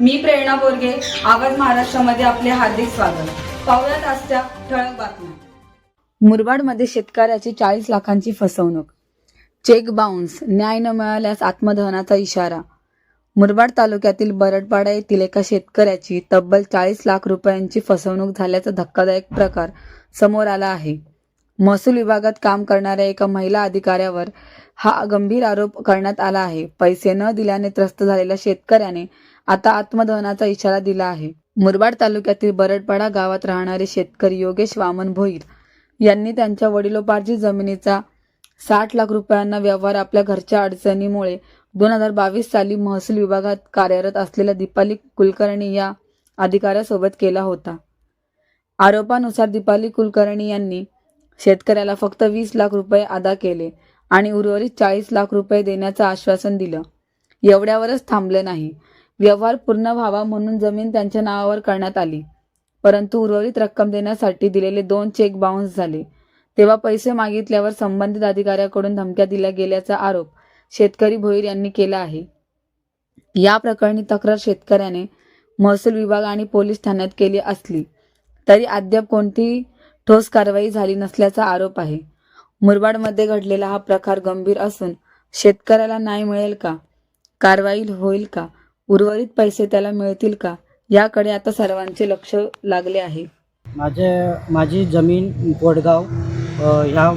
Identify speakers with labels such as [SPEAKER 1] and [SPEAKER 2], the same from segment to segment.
[SPEAKER 1] मी प्रेरणा बोरगे आवाज महाराष्ट्रामध्ये आपले हार्दिक स्वागत. पाहुयात आजच्या ठळक बातम्या. मुरबाडमध्ये शेतकऱ्याची चाळीस लाखांची फसवणूक. चेक बाउन्स न्याय न मिळाल्यास आत्मदहनाचा इशारा. मुरबाड तालुक्यातील बरडपाडा येथील एका शेतकऱ्याची तब्बल चाळीस लाख रुपयांची फसवणूक झाल्याचा धक्कादायक प्रकार समोर आला आहे. महसूल विभागात काम करणाऱ्या एका महिला अधिकाऱ्यावर हा गंभीर आरोप करण्यात आला आहे. पैसे न दिल्याने त्रस्त झालेल्या शेतकऱ्याने आता आत्मदहनाचा इशारा दिला आहे. मुरबाड तालुक्यातील बरडपाडा गावात राहणारे शेतकरी योगेश वामन भोईर यांनी त्यांच्या वडिलोपार्जित जमिनीचा साठ लाख रुपयांना व्यवहार आपल्या घरच्या अडचणीमुळे दोन हजार बावीस साली महसूल विभागात कार्यरत असलेल्या दीपाली कुलकर्णी या अधिकाऱ्यासोबत केला होता. आरोपानुसार दीपाली कुलकर्णी यांनी शेतकऱ्याला फक्त वीस लाख रुपये अदा केले आणि उर्वरित चाळीस लाख रुपये देण्याचं आश्वासन दिलं. एवढ्यावरच थांबले नाही. व्यवहार पूर्ण व्हावा म्हणून जमीन त्यांच्या नावावर करण्यात आली. परंतु उर्वरित रक्कम देण्यासाठी दिलेले दोन चेक बाउन्स झाले. तेव्हा पैसे मागितल्यावर संबंधित अधिकाऱ्याकडून धमक्या दिल्या गेल्याचा आरोप शेतकरी भोईर यांनी केला आहे. या प्रकरणी तक्रार शेतकऱ्याने महसूल विभाग आणि पोलीस ठाण्यात केली असली तरी अद्याप कोणतीही ठोस कारवाई झाली नसल्याचा आरोप आहे. मुरबाडमध्ये घडलेला हा प्रकार गंभीर असून शेतकऱ्याला न्याय मिळेल का? कारवाई होईल का? उर्वरित पैसे त्याला मिळतील का? याकडे आता सर्वांचे लक्ष लागले आहे.
[SPEAKER 2] माझे माझी जमीन कोडगाव ह्या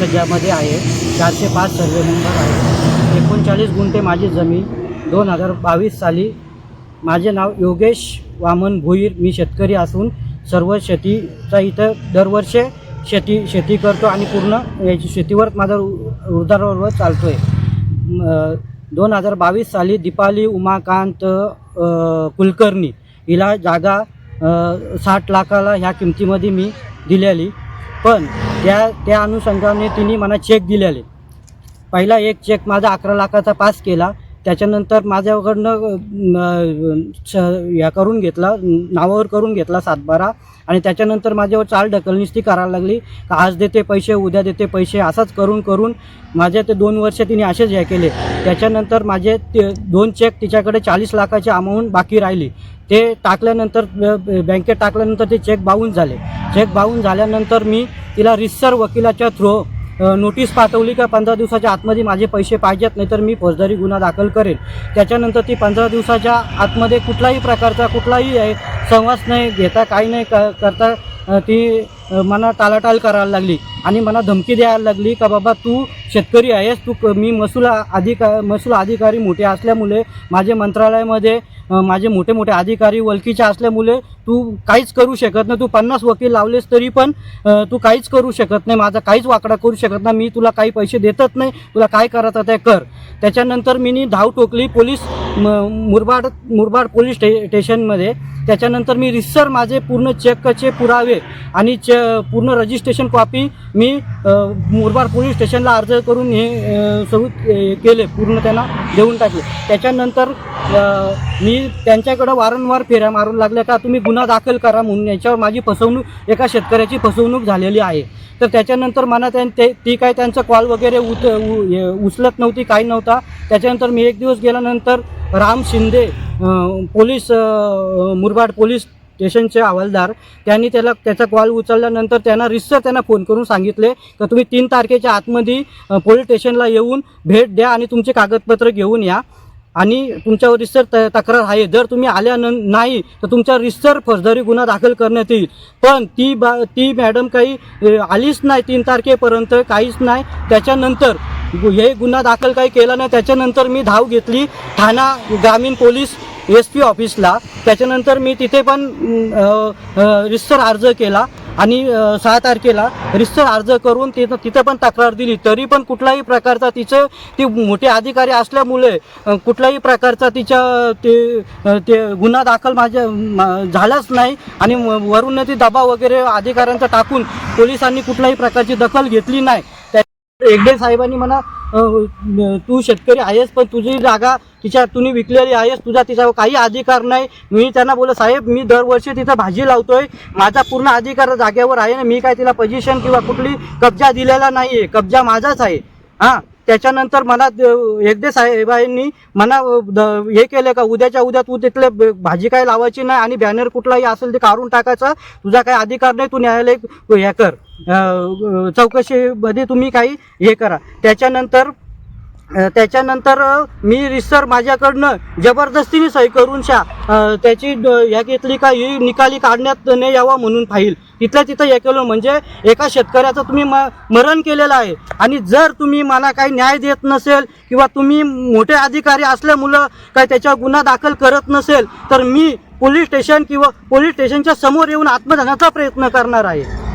[SPEAKER 2] सज्जामध्ये आहे. चारशे पाच सर्वे नंबर आहे. एकोणचाळीस गुंठे माझी जमीन. दोन हजार बावीस साली माझे नाव योगेश वामन भोईर. मी शेतकरी असून सर्व शेतीचा इथं दरवर्षी शेती शेती करतो आणि पूर्ण याची शेतीवर माझा उ- चालतो आहे दोन हजार बावीस साली दीपाली उमाकांत कुलकर्णी हिला जागा साठ लाखाला ह्या किमतीमध्ये मी दिलेली. पण त्या त्या अनुषंगाने तिने मला चेक दिलेले. पहिला एक चेक माझा अकरा लाखाचा पास केला. त्याच्यानंतर माझ्याकडनं स ह्या या करून घेतला नावावर करून घेतला सातबारा. आणि त्याच्यानंतर माझ्यावर चाल ढकलनिस्ती करायला लागली. का आज देते पैसे उद्या देते पैसे असंच करून करून माझे ते दोन वर्ष तिने असेच हे केले. त्याच्यानंतर माझे ते दोन चेक तिच्याकडे चाळीस लाखाची अमाऊंट बाकी राहिली. ते टाकल्यानंतर बँकेत टाकल्यानंतर ते चेक बाउन्स झाले. चेक बाउन्स झाल्यानंतर मी तिला रिसर वकिलाच्या थ्रू नोटीस पाठवली का पंधरा दिवसाच्या आतमध्ये माझे पैसे पाहिजेत नाही तर मी फौजदारी गुन्हा दाखल करेन. त्याच्यानंतर ती पंधरा दिवसाच्या आतमध्ये कुठलाही प्रकारचा कुठलाही आहे संवाद नाही घेता काही नाही क करता ती मला टाळाटाळ करायला लागली. आणि मला धमकी द्यायला लागली का बाबा तू शेतकरी आहेस तू क- मी महसूल अधिका महसूल अधिकारी मोठे असल्यामुळे माझे मंत्रालयामध्ये माझे मोठे मोठे अधिकारी वलकीचे असल्यामुळे तू काहीच करू शकत नाही. तू पन्नास वकील लावलेस तरी पण तू काहीच करू शकत नाही. माझा काहीच वाकडा करू शकत नाही. मी तुला काही पैसे देतच नाही. तुला काय करायचं ते कर. त्याच्यानंतर मी नी धाव टोकली पोलीस म- मुरबाड मुरबाड पोलीस स्टे स्टेशनमध्ये. त्याच्यानंतर मी रिसर माझे पूर्ण चेकचे पुरावे आणि चे पूर्ण रजिस्ट्रेशन कॉपी मी मुरबाड पोलीस स्टेशनला अर्ज करून हे अ, केले पूर्ण त्यांना देऊन टाकले. त्याच्यानंतर मी त्यांच्याकडं वारंवार फेऱ्या मारून लागल्या का तुम्ही गुन्हा दाखल करा म्हणून. याच्यावर माझी फसवणूक एका शेतकऱ्याची फसवणूक झालेली आहे. तर त्याच्यानंतर मला त्यां ते ती काय त्यांचा कॉल वगैरे उत उचलत नव्हती काही नव्हता. त्याच्यानंतर मी एक दिवस गेल्यानंतर राम शिंदे पोलीस मुरबाड पोलीस स्टेशनचे हवालदार त्यांनी त्याला त्याचा कॉल उचलल्यानंतर त्यांना रिसर त्यांना फोन करून सांगितले का तुम्ही तीन तारखेच्या आतमध्ये पोलीस स्टेशनला येऊन भेट द्या आणि तुमचे कागदपत्र घेऊन या. आणि तुमच्यावर रिसर त तक्रार आहे. जर तुम्ही आल्या न नाही तर तुमच्या रिसर फौजदारी गुन्हा दाखल करण्यात येईल. पण ती बा ती मॅडम काही आलीच नाही तीन तारखेपर्यंत काहीच नाही. त्याच्यानंतर हे गुन्हा दाखल काही केला नाही. त्याच्यानंतर मी धाव घेतली. ठाणा ग्रामीण पोलीस एस पी ऑफिसला त्याच्यानंतर मी तिथे पण रिसर अर्ज केला आणि सहा तारखेला रिसर अर्ज करून तिथं तिथं पण तक्रार दिली. तरी पण कुठल्याही प्रकारचा तिचं ती मोठे अधिकारी असल्यामुळे कुठल्याही प्रकारचा तिच्या ते ते गुन्हा दाखल माझ्या झालाच नाही. आणि वरून ती दबाव वगैरे अधिकाऱ्यांचा टाकून पोलिसांनी कुठल्याही प्रकारची दखल घेतली नाही. त्या एकडे साहेबांनी मला तू शेतकरी आहेस पण तुझी जागा तिच्या तुम्ही विकलेली आहेस तुझा तिचा काही अधिकार नाही. मी त्यांना बोललो साहेब मी दरवर्षी तिथं भाजी लावतोय. माझा पूर्ण अधिकार जागेवर आहे ना मी काय तिला पोझिशन किंवा कुठली कब्जा दिलेला नाही आहे कब्जा माझाच आहे. हां त्याच्यानंतर मला द- हेगडे साहेबांनी मला द- हे केलं का उद्याच्या उद्या तू तिथले भाजी काय लावायची नाही आणि बॅनर कुठलाही असेल ते काढून टाकायचा. तुझा काही अधिकार नाही तू न्यायालय हे कर. चौकशीमध्ये तुम्ही काही हे करा. त्याच्यानंतर त्याच्यानंतर मी रिसर माझ्याकडनं जबरदस्तीने सही करून शा त्याची या घेतली का ही निकाली काढण्यात नाही यावा म्हणून पाहिल. तिथल्या तिथं हे केलं म्हणजे एका शेतकऱ्याचं तुम्ही म मरण केलेलं आहे. आणि जर तुम्ही मला काही न्याय देत नसेल किंवा तुम्ही मोठे अधिकारी असल्यामुळं काय त्याच्यावर गुन्हा दाखल करत नसेल तर मी पोलीस स्टेशन किंवा पोलीस स्टेशनच्या समोर येऊन आत्मदहनाचा प्रयत्न करणार आहे.